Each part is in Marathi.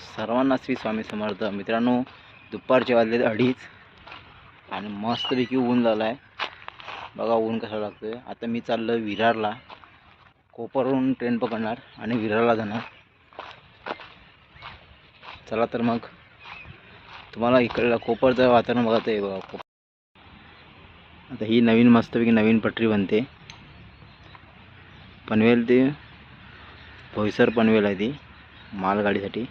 सर्वांना श्री स्वामी समर्थ. मित्रांनो दुपारचे वाजले अडीच आणि मस्तपैकी ऊन झालं आहे बघा ऊन कसा आहे आता मी चाललो विरारला. कोपरवरून ट्रेन पकडणार आणि विरारला जाणार. चला तर मग. तुम्हाला इकडलं कोपरचं वातावरण बघत आहे बघा. आता ही नवीन मस्तपैकी नवीन पटरी बनते. पनवेल ते भोईसर पनवेल आहे ती मालगाडीसाठी.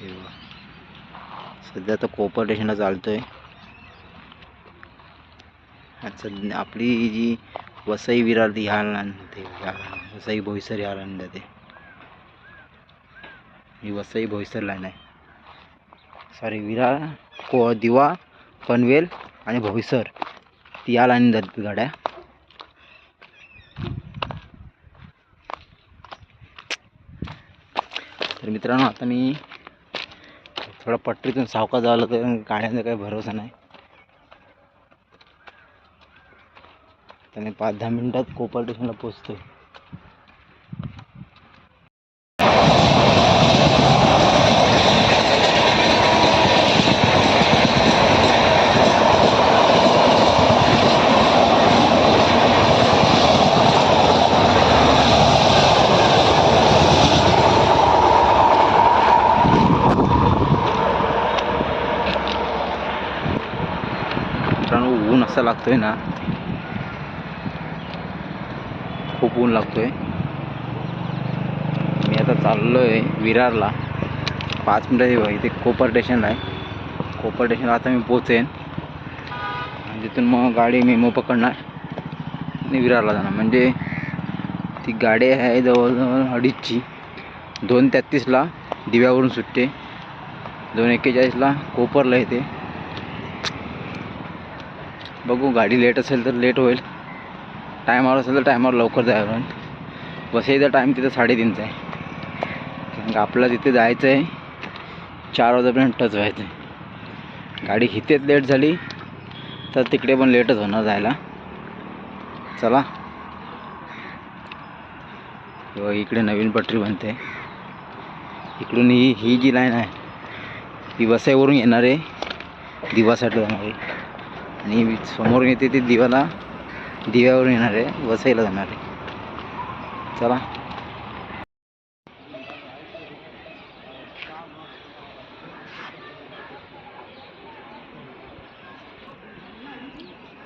सध्या आता कोपर चालतो आहे सध्या आपली जी वसई विरार ती ह्या ते वसई भोईसर ह्या लाईन जाते ही वसई भोईसर लाईन आहे. सॉरी विरार को दिवा पनवेल आणि भोईसर. ती या लाईन जातात गाड्या. तर मित्रांनो आता मी थोडा पटरीतून सावकाश जावं तर गाड्यांचा काही भरोसा नाही. त्याने पाच दहा मिनटात कोपर स्टेशनला पोचतो मित्रांनो ऊन असा लागतोय ना खूप ऊन लागतोय. मी आता चाललो आहे विरारला. पाच मिनटं इथे कोपर स्टेशनला आहे. कोपर स्टेशनला आता मी पोचेन तिथून मग गाडी मेमो पकडणार. आणि विरारला जाणार. म्हणजे ती गाडी आहे जवळजवळ अडीचची. दोन तेहत्तीसला दिव्यावरून सुटते. दोन एक्केचाळीसला कोपरला येते. बघू गाडी लेट असेल तर लेट होईल. टायमावर असेल तर टायमावर लवकर जायला बसायचा टाईम तिथं साडेतीनचा आहे. कारण का आपल्याला तिथे जायचं आहे चार वाजेपर्यंत टच व्हायचं आहे गाडी इथेच लेट झाली तर तिकडे पण लेटच होणार जायला. चला. हो, इकडे नवीन पटरी बनते. इकडून ही ही जी लाईन आहे ती वसईवरून येणार आहे. दिवासाठी जाणार आहे. आणि समोर येते ती दिवाला. दिव्यावर येणार आहे वसईला जाणार. आहे चला.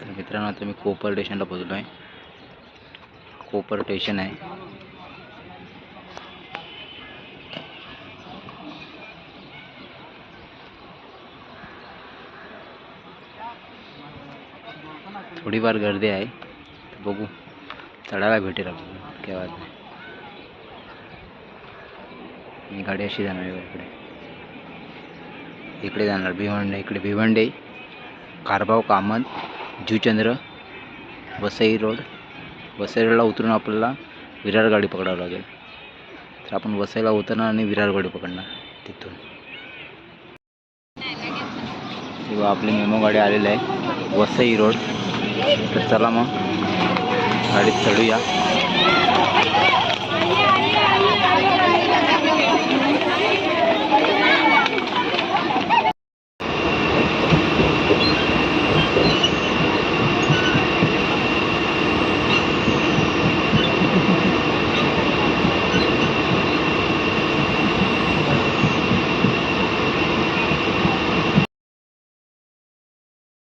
तर मित्रांनो आता मी कोपर स्टेशनला पोचलो आहे कोपर स्टेशन आहे. थोडीफार गर्दी आहे. तर बघू. चढायला भेटेल आपल्याला केव्हा नाही ही गाडी अशी जाणार इकडे. इकडे जाणार. भिवंडे इकडे भिवंडे. कारभाव कामत जुचंद्र वसई रोड. वसई रोडला उतरून आपल्याला विरार गाडी पकडावं लागेल. तर आपण वसईला उतरणार आणि विरार गाडी पकडणार तिथून. किंवा आपली मेमो गाडी आलेली आहे. वसई रोड. तर चला मग. गाडीत चढूया.